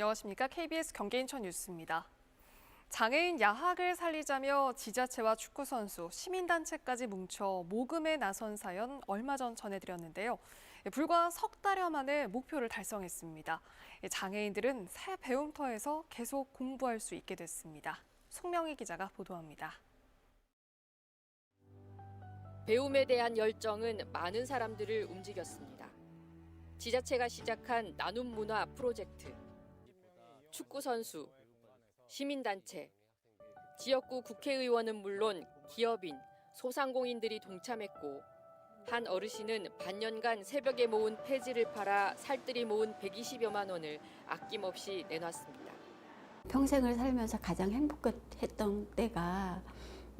안녕하십니까. KBS 경기인천 뉴스입니다. 장애인 야학을 살리자며 지자체와 축구 선수, 시민단체까지 뭉쳐 모금에 나선 사연 얼마 전 전해드렸는데요. 예, 불과 석 달여 만에 목표를 달성했습니다. 예, 장애인들은 새 배움터에서 계속 공부할 수 있게 됐습니다. 송명희 기자가 보도합니다. 배움에 대한 열정은 많은 사람들을 움직였습니다. 지자체가 시작한 나눔 문화 프로젝트, 축구 선수, 시민단체, 지역구 국회의원은 물론 기업인, 소상공인들이 동참했고 한 어르신은 반년간 새벽에 모은 폐지를 팔아 살뜰히 모은 120여만 원을 아낌없이 내놨습니다. 평생을 살면서 가장 행복했던 때가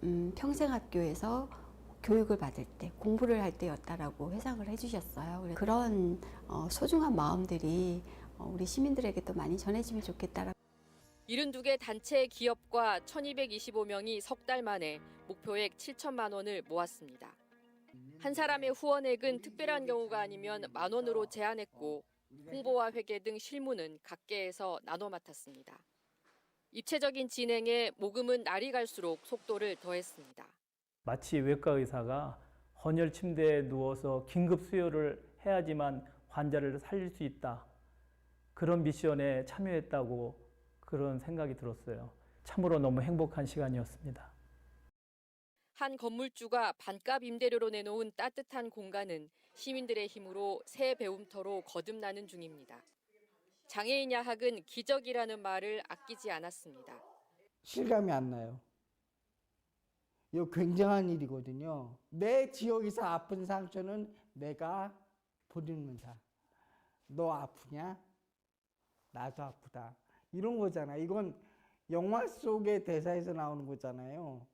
음, 평생학교에서 교육을 받을 때, 공부를 할 때였다라고 회상을 해주셨어요. 그런 어, 소중한 마음들이 어, 우리 시민들에게도 많이 전해지면 좋겠다라고. 72개 단체 기업과 1225명이 석 달 만에 목표액 7천만 원을 모았습니다. 한 사람의 후원액은 특별한 경우가 아니면 만 원으로 제한했고 홍보와 회계 등 실무는 각계에서 나눠 맡았습니다. 입체적인 진행에 모금은 날이 갈수록 속도를 더했습니다. 마치 외과 의사가 헌혈 침대에 누워서 긴급 수혈을 해야지만 환자를 살릴 수 있다. 그런 미션에 참여했다고 그런 생각이 들었어요. 참으로 너무 행복한 시간이었습니다. 한 건물주가 반값 임대료로 내놓은 따뜻한 공간은 시민들의 힘으로 새 배움터로 거듭나는 중입니다. 장애인 야학은 기적이라는 말을 아끼지 않았습니다. 실감이 안 나요. 이거 굉장한 일이거든요. 내 지역에서 아픈 상처는 내가 보듬는다. 너 아프냐? 나도 아프다. 이런 거잖아. 이건 영화 속의 대사에서 나오는 거잖아요.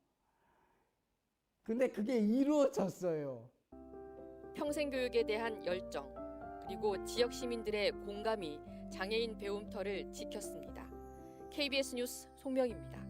근데 그게 이루어졌어요. 평생 교육에 대한 열정, 그리고 지역 시민들의 공감이 장애인 배움터를 지켰습니다. KBS 뉴스 송명입니다.